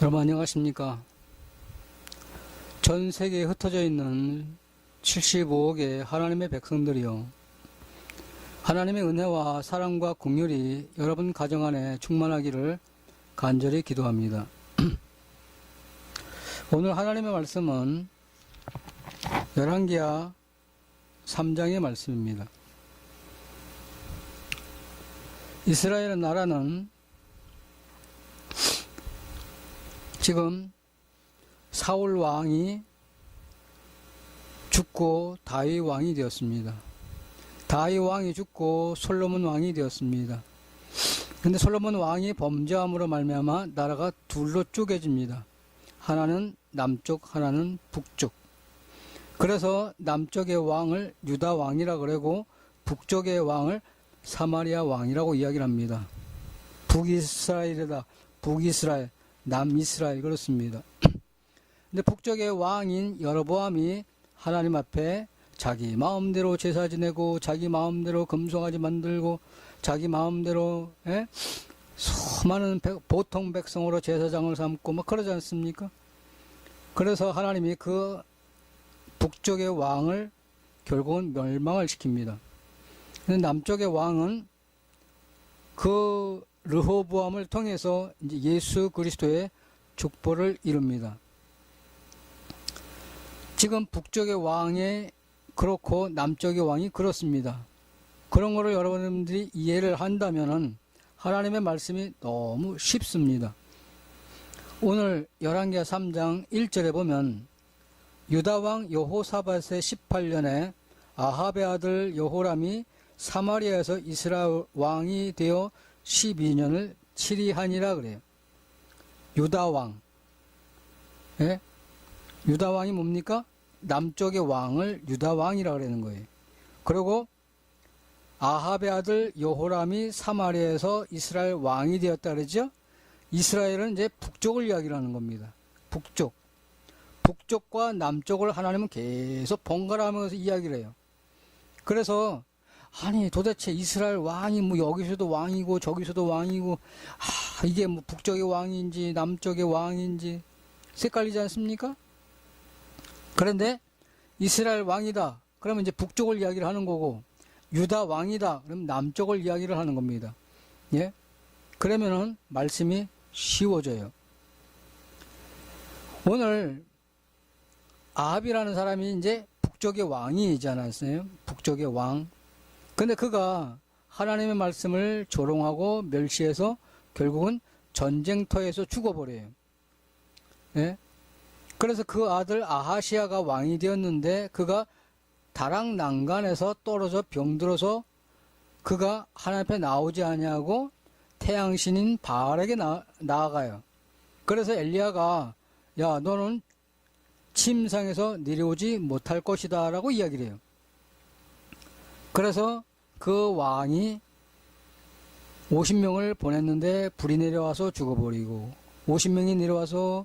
여러분 안녕하십니까? 전 세계에 흩어져 있는 75억의 하나님의 백성들이요. 하나님의 은혜와 사랑과 공율이 여러분 가정 안에 충만하기를 간절히 기도합니다. 오늘 하나님의 말씀은 열왕기하 3장의 말씀입니다. 이스라엘 나라는 지금 사울 왕이 죽고 다윗 왕이 되었습니다. 다윗 왕이 죽고 솔로몬 왕이 되었습니다. 근데 솔로몬 왕이 범죄함으로 말미암아 나라가 둘로 쪼개집니다. 하나는 남쪽, 하나는 북쪽. 그래서 남쪽의 왕을 유다 왕이라 그러고 북쪽의 왕을 사마리아 왕이라고 이야기를 합니다. 북이스라엘이다. 북이스라엘, 남이스라엘 그렇습니다. 근데 북쪽의 왕인 여로보암이 하나님 앞에 자기 마음대로 제사 지내고 자기 마음대로 금송아지 만들고 자기 마음대로 예? 수많은 백- 보통 백성으로 제사장을 삼고 막 그러지 않습니까? 그래서 하나님이 그 북쪽의 왕을 결국은 멸망을 시킵니다. 근데 남쪽의 왕은 그 르호보암을 통해서 예수 그리스도의 족보를 이룹니다. 지금 북쪽의 왕이 그렇고 남쪽의 왕이 그렇습니다. 그런 거를 여러분들이 이해를 한다면은 하나님의 말씀이 너무 쉽습니다. 오늘 열왕기하 3장 1절에 보면 유다 왕 여호사밧의 18년에 아합의 아들 여호람이 사마리아에서 이스라엘 왕이 되어 12년을 치리하니라 그래요. 유다 왕. 예? 유다 왕이 뭡니까? 남쪽의 왕을 유다 왕이라 그러는 거예요. 그리고 아합의 아들 여호람이 사마리아에서 이스라엘 왕이 되었다 그러죠? 이스라엘은 이제 북쪽을 이야기를 하는 겁니다. 북쪽. 북쪽과 남쪽을 하나님은 계속 번갈아 하면서 이야기를 해요. 그래서 아니 도대체 이스라엘 왕이 뭐 여기서도 왕이고 저기서도 왕이고 아 이게 뭐 북쪽의 왕인지 남쪽의 왕인지 헷갈리지 않습니까? 그런데 이스라엘 왕이다. 그러면 이제 북쪽을 이야기를 하는 거고 유다 왕이다. 그럼 남쪽을 이야기를 하는 겁니다. 예? 그러면은 말씀이 쉬워져요. 오늘 아합이라는 사람이 이제 북쪽의 왕이지 않았어요? 북쪽의 왕. 근데 그가 하나님의 말씀을 조롱하고 멸시해서 결국은 전쟁터에서 죽어버려요. 예? 그래서 그 아들 아하시아가 왕이 되었는데 그가 다락 난간에서 떨어져 병들어서 그가 하나님 앞에 나오지 아니하고 태양신인 바알에게 나, 나아가요. 그래서 엘리야가 야 너는 침상에서 내려오지 못할 것이다 라고 이야기를 해요. 그래서 그 왕이 50명을 보냈는데 불이 내려와서 죽어버리고 50명이 내려와서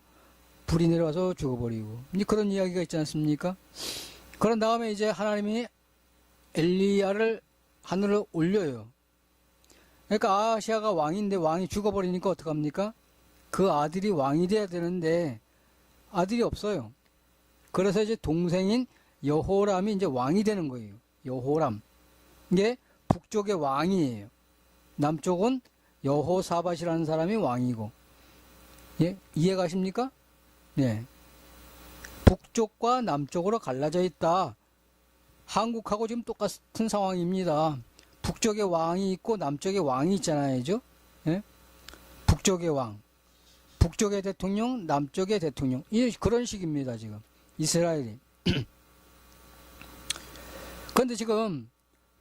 불이 내려와서 죽어버리고 그런 이야기가 있지 않습니까? 그런 다음에 이제 하나님이 엘리야를 하늘로 올려요. 그러니까 아시아가 왕인데 왕이 죽어버리니까 어떡합니까? 그 아들이 왕이 돼야 되는데 아들이 없어요. 그래서 이제 동생인 여호람이 이제 왕이 되는 거예요. 여호람. 이게 북쪽의 왕이에요. 남쪽은 여호사밧이라는 사람이 왕이고. 예? 이해가십니까? 네. 북쪽과 남쪽으로 갈라져 있다. 한국하고 지금 똑같은 상황입니다. 북쪽에 왕이 있고 남쪽에 왕이 있잖아요. 죠 예? 북쪽의 왕. 북쪽의 대통령, 남쪽의 대통령. 이 그런 식입니다, 지금. 이스라엘이. 그런데 지금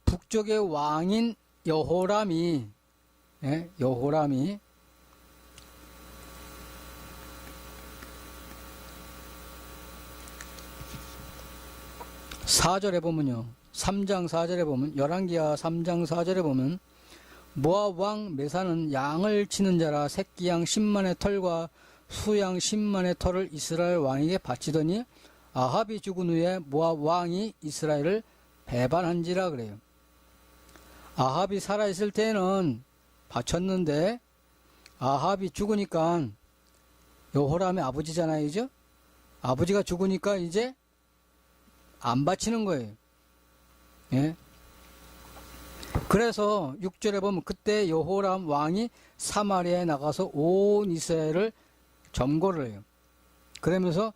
북쪽의 왕인 여호람이 예? 여호람이 4절에 보면요. 3장 4절에 보면 열왕기하 3장 4절에 보면 모압 왕 메사는 양을 치는 자라 새끼 양 10만의 털과 수양 10만의 털을 이스라엘 왕에게 바치더니 아합이 죽은 후에 모압 왕이 이스라엘을 배반한지라 그래요. 아합이 살아있을 때는 바쳤는데 아합이 죽으니까 여호람의 아버지잖아요, 이죠? 아버지가 죽으니까 이제 안 바치는 거예요. 예. 그래서 6절에 보면 그때 여호람 왕이 사마리아에 나가서 온 이스라엘을 점거를 해요. 그러면서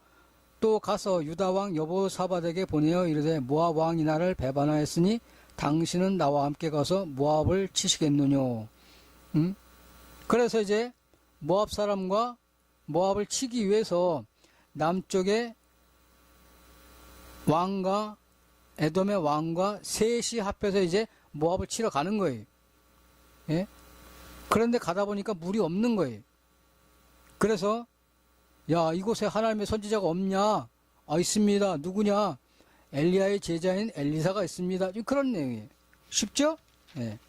또 가서 유다 왕 여보사밧에게 보내어 이르되 모압 왕이 나를 배반하였으니 당신은 나와 함께 가서 모압을 치시겠느뇨. 응? 그래서 이제 모압 사람과 모압을 치기 위해서 남쪽에 왕과 에돔의 왕과 셋이 합해서 이제 모압을 치러 가는 거예요. 예? 그런데 가다 보니까 물이 없는 거예요. 그래서 야 이곳에 하나님의 선지자가 없냐? 아 있습니다. 누구냐? 엘리야의 제자인 엘리사가 있습니다. 그런 내용이에요. 쉽죠? 예.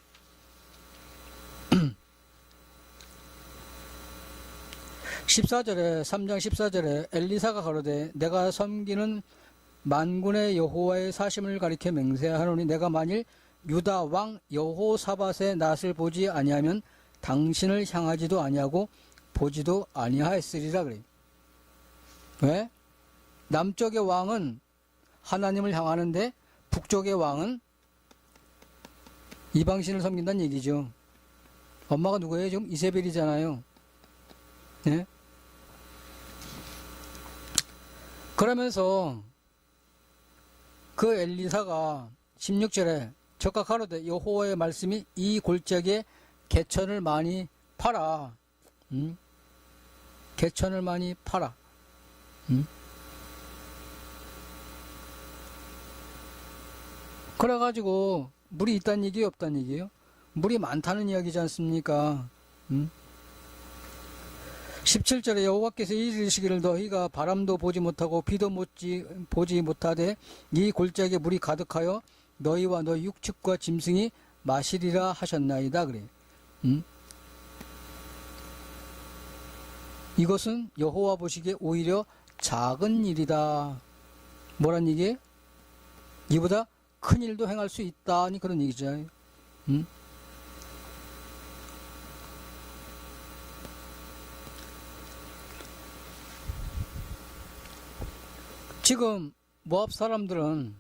(14절에) 3장 14절에 엘리사가 가로되 내가 섬기는 만군의 여호와의 사심을 가리켜 맹세하노니 내가 만일 유다 왕 여호사밧의 낯을 보지 아니하면 당신을 향하지도 아니하고 보지도 아니하였으리라 그래. 왜? 남쪽의 왕은 하나님을 향하는데 북쪽의 왕은 이방신을 섬긴다는 얘기죠. 엄마가 누구예요? 지금 이세벨이잖아요. 네? 그러면서 그 엘리사가 16절에 적각 하루되 여호와의 말씀이 이 골짜기에 개천을 많이 팔아. 음? 개천을 많이 팔아. 음? 그래가지고 물이 있다는 얘기 없다는 얘기예요. 물이 많다는 이야기지 않습니까? 음? 17절에 여호와께서 이르시기를 너희가 바람도 보지 못하고 비도 못지, 보지 못하되 이 골짜기에 물이 가득하여 너희와 너희 육축과 짐승이 마시리라 하셨나이다 그래. 음? 이것은 여호와 보시기에 오히려 작은 일이다. 뭐란 얘기예요? 이보다 큰 일도 행할 수 있다니 그런 얘기죠. 음? 지금 모압 사람들은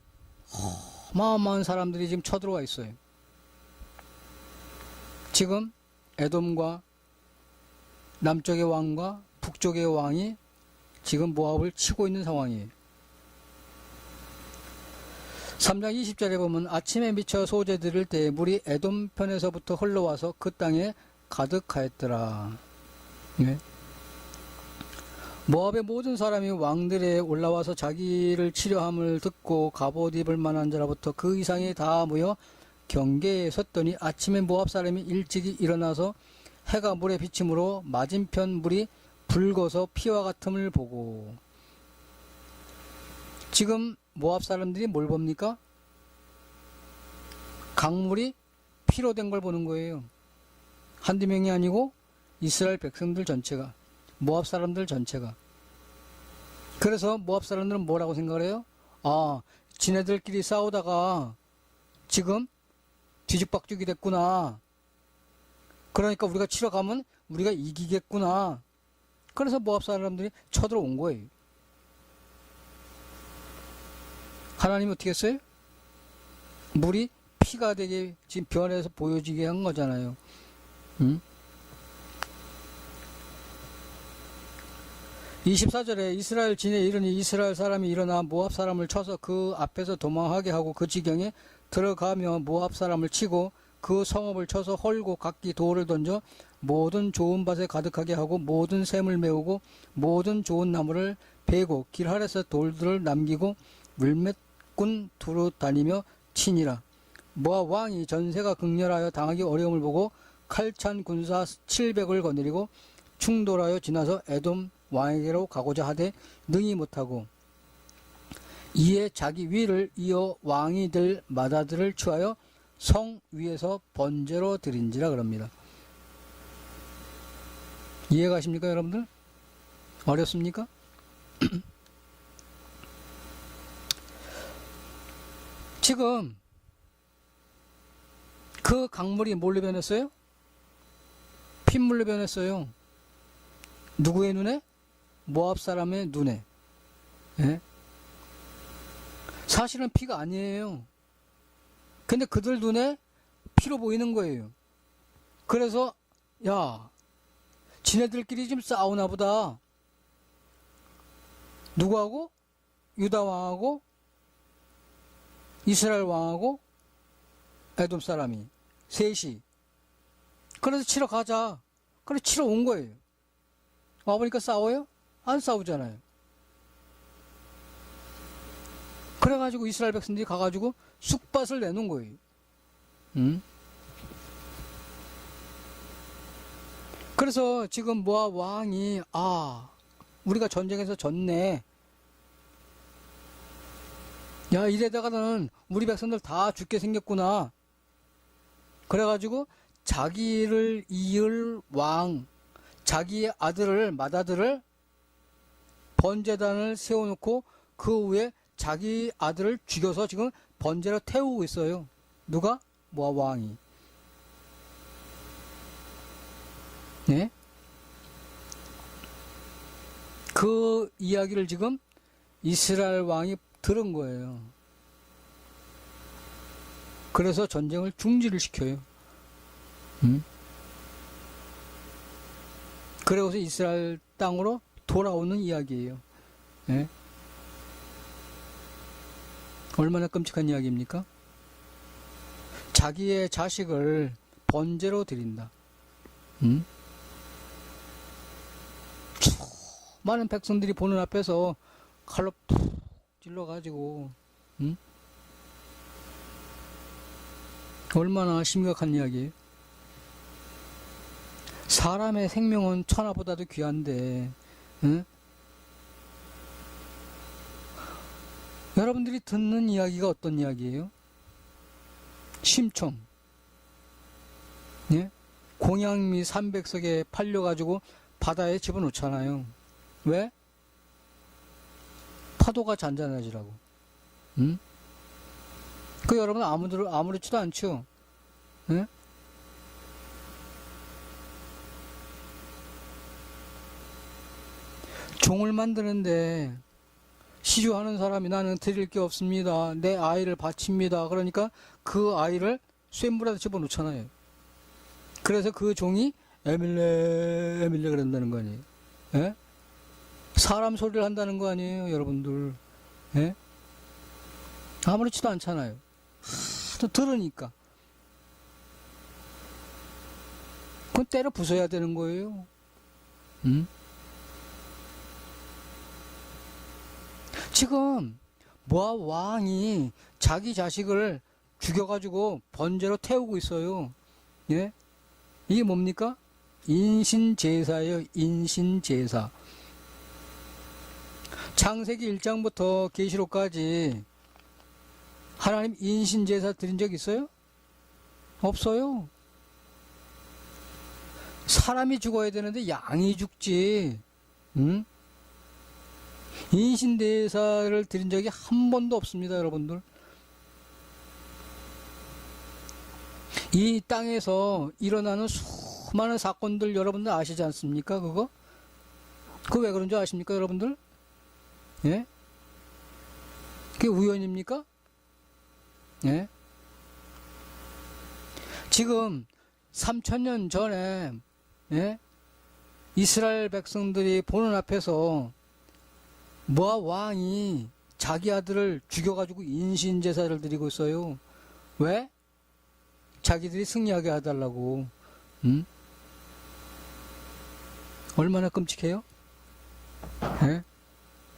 어마어마한 사람들이 지금 쳐들어와 있어요. 지금 에돔과 남쪽의 왕과 북쪽의 왕이 지금 모압을 치고 있는 상황이에요. 3장 20절에 보면 아침에 미쳐 소재 들을 때 물이 에돔 편에서부터 흘러와서 그 땅에 가득하였더라. 네. 모압의 모든 사람이 왕들에 올라와서 자기를 치료함을 듣고 갑옷 입을 만한 자로부터 그 이상이 다 모여 경계에 섰더니 아침에 모압 사람이 일찍이 일어나서 해가 물에 비침으로 맞은편 물이 붉어서 피와 같음을 보고 지금 모압 사람들이 뭘 봅니까? 강물이 피로 된 걸 보는 거예요. 한두 명이 아니고 이스라엘 백성들 전체가 모압 사람들 전체가 그래서 모압 사람들은 뭐라고 생각을 해요? 아, 지네들끼리 싸우다가 지금 뒤죽박죽이 됐구나. 그러니까 우리가 치러 가면 우리가 이기겠구나. 그래서 모압 사람들이 쳐들어온 거예요. 하나님이 어떻게 했어요? 물이 피가 되게 지금 변해서 보여지게 한 거잖아요. 응? 24절에 이스라엘 진에 이르니 이스라엘 사람이 일어나 모압 사람을 쳐서 그 앞에서 도망하게 하고 그 지경에 들어가며 모압 사람을 치고 그 성읍을 쳐서 헐고 각기 돌을 던져 모든 좋은 밭에 가득하게 하고 모든 샘을 메우고 모든 좋은 나무를 베고 길 아래서 돌들을 남기고 물맷 꾼 두루 다니며 치니라. 모압 왕이 전세가 극렬하여 당하기 어려움을 보고 칼찬 군사 700을 거느리고 충돌하여 지나서 에돔 왕에게로 가고자 하되 능히 못하고 이에 자기 위를 이어 왕이 될 마다들을 취하여 성 위에서 번제로 드린지라 그럽니다. 이해가십니까 여러분들? 어렵습니까? 지금 그 강물이 뭘로 변했어요? 핏물로 변했어요. 누구의 눈에? 모압 사람의 눈에. 예? 사실은 피가 아니에요. 근데 그들 눈에 피로 보이는 거예요. 그래서 야, 지네들끼리 좀 싸우나 보다. 누구하고? 유다 왕하고 이스라엘 왕하고 에돔 사람이 셋이 그래서 치러 가자. 그래 치러 온 거예요. 와보니까 싸워요? 안 싸우잖아요. 그래가지고 이스라엘 백성들이 가가지고 쑥밭을 내놓은 거예요. 응? 그래서 지금 모압 왕이 아 우리가 전쟁에서 졌네. 야 이래다가는 우리 백성들 다 죽게 생겼구나. 그래가지고 자기를 이을 왕, 자기의 아들을 맏아들을 번제단을 세워놓고 그 위에 자기 아들을 죽여서 지금 번제로 태우고 있어요. 누가? 모압 왕이. 네? 그 이야기를 지금 이스라엘 왕이 들은 거예요. 그래서 전쟁을 중지를 시켜요. 음? 그러고서 이스라엘 땅으로 돌아오는 이야기예요. 예? 얼마나 끔찍한 이야기입니까? 자기의 자식을 번제로 드린다. 음? 많은 백성들이 보는 앞에서 칼로 푹 찔러가지고, 음? 얼마나 심각한 이야기예요. 사람의 생명은 천하보다도 귀한데, 응? 여러분들이 듣는 이야기가 어떤 이야기예요? 심청. 예? 공양미 300석에 팔려가지고 바다에 집어넣잖아요. 왜? 파도가 잔잔해지라고. 응? 그 여러분 아무들 아무렇지도 않죠. 예? 종을 만드는데 시주하는 사람이 나는 드릴 게 없습니다. 내 아이를 바칩니다. 그러니까 그 아이를 쇠물에다 집어넣잖아요. 그래서 그 종이 에밀레 에밀레 그런다는 거 아니에요. 예? 사람 소리를 한다는 거 아니에요, 여러분들. 예? 아무렇지도 않잖아요. 하도 들으니까. 그건 때려 부숴야 되는 거예요. 음? 지금 모압 왕이 자기 자식을 죽여가지고 번제로 태우고 있어요. 예? 이게 뭡니까? 인신제사예요. 인신제사. 창세기 1장부터 계시록까지 하나님 인신 제사 드린 적 있어요? 없어요. 사람이 죽어야 되는데 양이 죽지. 응? 인신대사를 드린 적이 한 번도 없습니다, 여러분들. 이 땅에서 일어나는 수많은 사건들 여러분들 아시지 않습니까? 그거? 그거 왜 그런 줄 아십니까, 여러분들? 예? 그게 우연입니까? 예? 지금 3천년 전에 예? 이스라엘 백성들이 보는 앞에서 모압 왕이 자기 아들을 죽여가지고 인신 제사를 드리고 있어요. 왜? 자기들이 승리하게 해달라고. 음? 얼마나 끔찍해요? 예?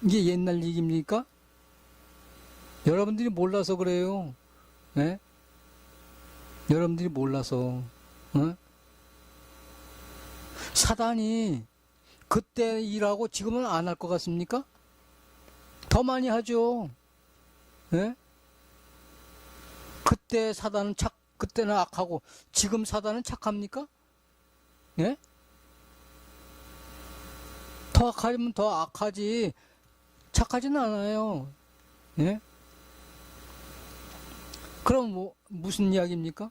이게 옛날 얘기입니까? 여러분들이 몰라서 그래요. 예? 여러분들이 몰라서. 어? 사단이 그때 일하고 지금은 안 할 것 같습니까? 더 많이 하죠. 예? 그때 사단은 착, 그때는 악하고 지금 사단은 착합니까? 예? 더 악하면 더 악하지 착하지는 않아요. 예? 그럼 뭐 무슨 이야기입니까?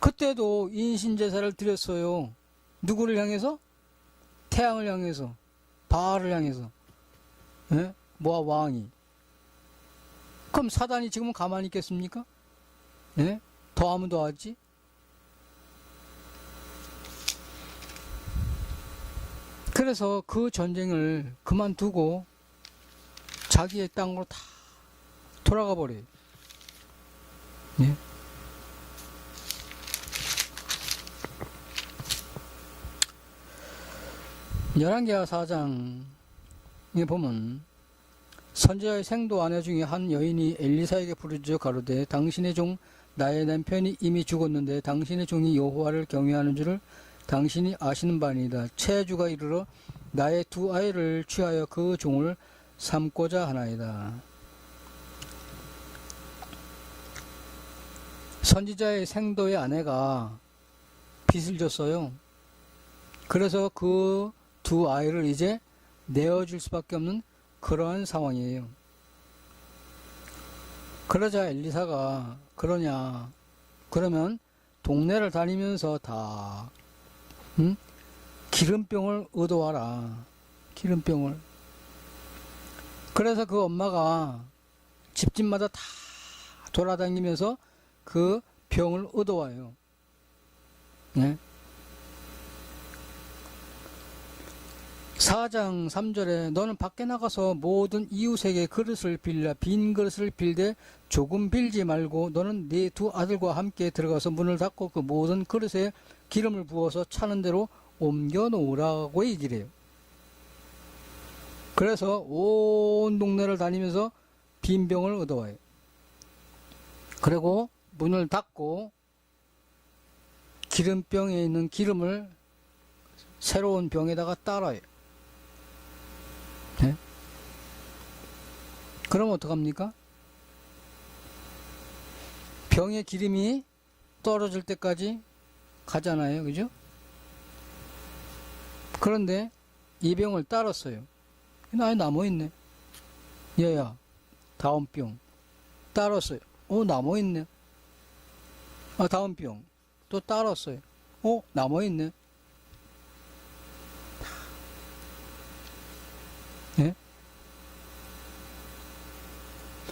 그때도 인신 제사를 드렸어요. 누구를 향해서? 태양을 향해서. 바알을 향해서 예? 모압 왕이 그럼 사단이 지금은 가만히 있겠습니까? 예? 더 하면 더 하지? 그래서 그 전쟁을 그만두고 자기의 땅으로 다 돌아가 버려요. 예? 열왕기하 4장에 보면 선지자의 생도 아내 중에 한 여인이 엘리사에게 부르짖어 가로되 당신의 종 나의 남편이 이미 죽었는데 당신의 종이 여호와를 경외하는 줄을 당신이 아시는 바니이다. 체주가 이르러 나의 두 아이를 취하여 그 종을 삼고자 하나이다. 선지자의 생도의 아내가 빚을 졌어요. 그래서 그 두 아이를 이제 내어줄 수밖에 없는 그러한 상황이에요. 그러자 엘리사가 그러냐 그러면 동네를 다니면서 다 응? 기름병을 얻어와라 기름병을 그래서 그 엄마가 집집마다 다 돌아다니면서 그 병을 얻어와요. 네? 4장 3절에 너는 밖에 나가서 모든 이웃에게 그릇을 빌라 빈 그릇을 빌되 조금 빌지 말고 너는 네 두 아들과 함께 들어가서 문을 닫고 그 모든 그릇에 기름을 부어서 차는 대로 옮겨 놓으라고 얘기를 해요. 그래서 온 동네를 다니면서 빈 병을 얻어와요. 그리고 문을 닫고 기름병에 있는 기름을 새로운 병에다가 따라요. 네? 그럼 어떡합니까? 병의 기름이 떨어질 때까지 가잖아요. 그죠? 그런데 이 병을 따랐어요. 나에 남아있네. 얘야, 다음 병. 따랐어요. 어, 남아있네. 아, 다음 병. 또 따랐어요. 어, 남아있네. 예?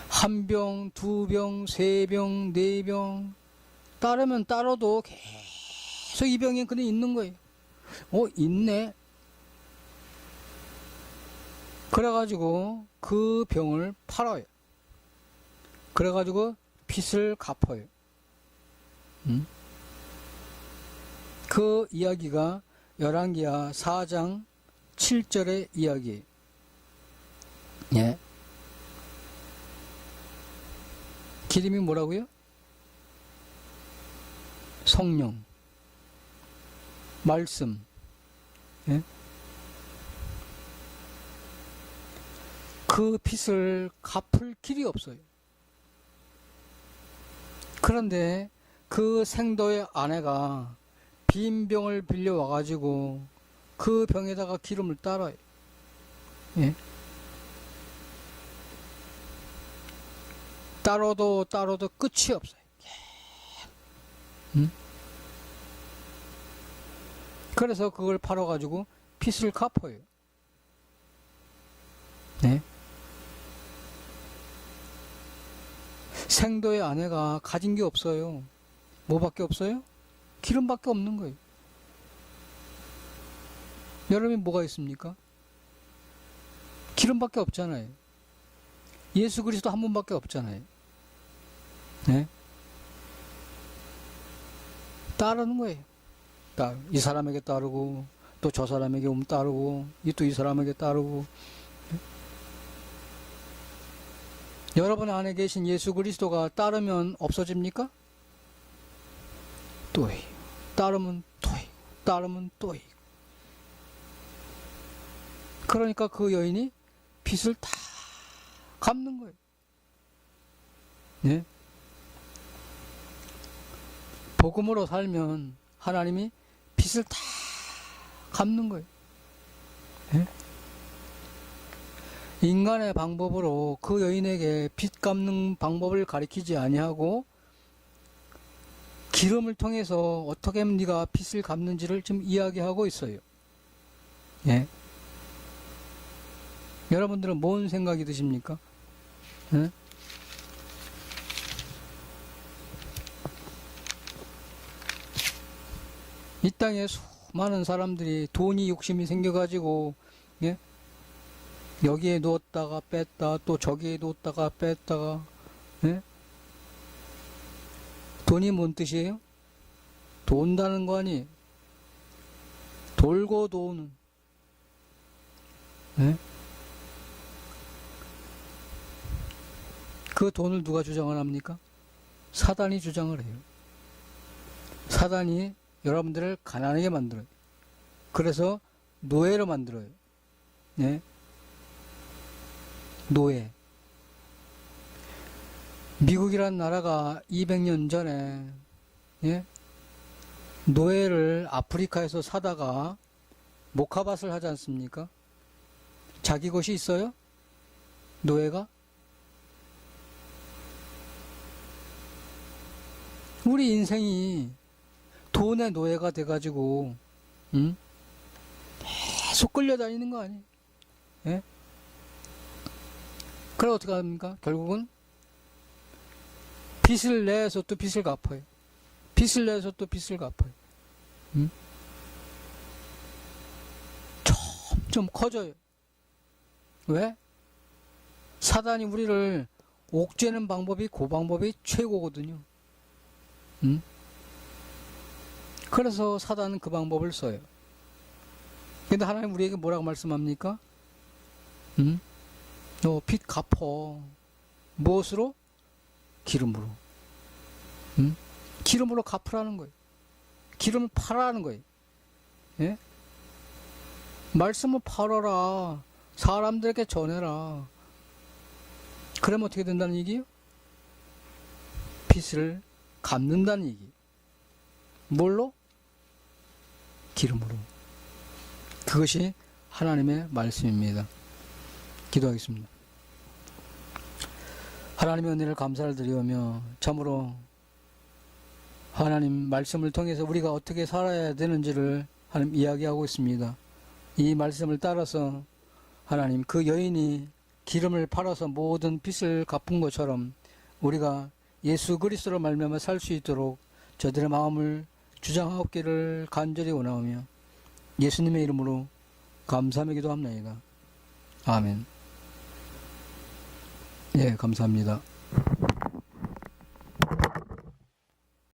한 병, 두 병, 세 병, 네 병. 따르면 따라도 계속 이 병이 그냥 있는 거예요. 어, 있네. 그래가지고 그 병을 팔아요. 그래가지고 빚을 갚아요. 음? 그 이야기가 열왕기하 4장 7절의 이야기. 예. 기름이 뭐라고요? 성령, 말씀. 그 빚을 갚을 길이 없어요. 그런데 그 생도의 아내가 빈 병을 빌려 와 가지고 그 병에다가 기름을 따라요. 예? 따로도 따로도 끝이 없어요. 음? 그래서 그걸 팔아가지고 빚을 갚아요. 네? 생도의 아내가 가진 게 없어요. 뭐밖에 없어요? 기름밖에 없는 거예요. 여러분이 뭐가 있습니까? 기름밖에 없잖아요. 예수 그리스도 한 분밖에 없잖아요. 네? 따르는 거예요. 따, 이 사람에게 따르고, 또 저 사람에게 오면 따르고, 이 또 이 사람에게 따르고. 네? 여러분 안에 계신 예수 그리스도가 따르면 없어집니까? 또 해요. 따르면 또 해요. 따르면 또 해요. 그러니까 그 여인이 빚을 다 갚는 거예요. 네? 복음으로 살면 하나님이 빚을 다 갚는 거예요. 네? 인간의 방법으로 그 여인에게 빚 갚는 방법을 가리키지 아니하고 기름을 통해서 어떻게 네가 빚을 갚는지를 지금 이야기하고 있어요. 예. 여러분들은 뭔 생각이 드십니까? 예? 이 땅에 수많은 사람들이 돈이 욕심이 생겨가지고 예? 여기에 놓았다가 뺐다 또 저기에 놓았다가 뺐다가 예? 돈이 뭔 뜻이에요? 돈다는 거 아니에요? 돌고 도는 예? 그 돈을 누가 주장을 합니까? 사단이 주장을 해요. 사단이 여러분들을 가난하게 만들어요. 그래서 노예로 만들어요. 예? 노예. 미국이란 나라가 200년 전에 예? 노예를 아프리카에서 사다가 목화밭을 하지 않습니까? 자기 것이 있어요? 노예가? 우리 인생이 돈의 노예가 돼가지고, 응? 계속 끌려다니는 거 아니에요? 예? 그래, 어떻게 합니까? 결국은 빚을 내서 또 빚을 갚아요. 빚을 내서 또 빚을 갚아요. 응? 점점 커져요. 왜? 사단이 우리를 옥죄는 방법이 그 방법이 최고거든요. 응? 그래서 사단은 그 방법을 써요. 근데 하나님 우리에게 뭐라고 말씀합니까? 응? 너 빚 갚어. 무엇으로? 기름으로. 응? 기름으로 갚으라는 거예요. 기름을 팔아라는 거예요. 예? 말씀을 팔아라. 사람들에게 전해라. 그러면 어떻게 된다는 얘기예요? 빚을 갚는다는 얘기. 뭘로? 기름으로. 그것이 하나님의 말씀입니다. 기도하겠습니다. 하나님의 은혜를 감사를 드리오며 참으로 하나님 말씀을 통해서 우리가 어떻게 살아야 되는지를 하나님 이야기하고 있습니다. 이 말씀을 따라서 하나님 그 여인이 기름을 팔아서 모든 빚을 갚은 것처럼 우리가 예수 그리스도로 말미암아 살 수 있도록 저들의 마음을 주장하옵기를 간절히 원하오며 예수님의 이름으로 감사하며 기도합니다. 아멘. 예, 감사합니다.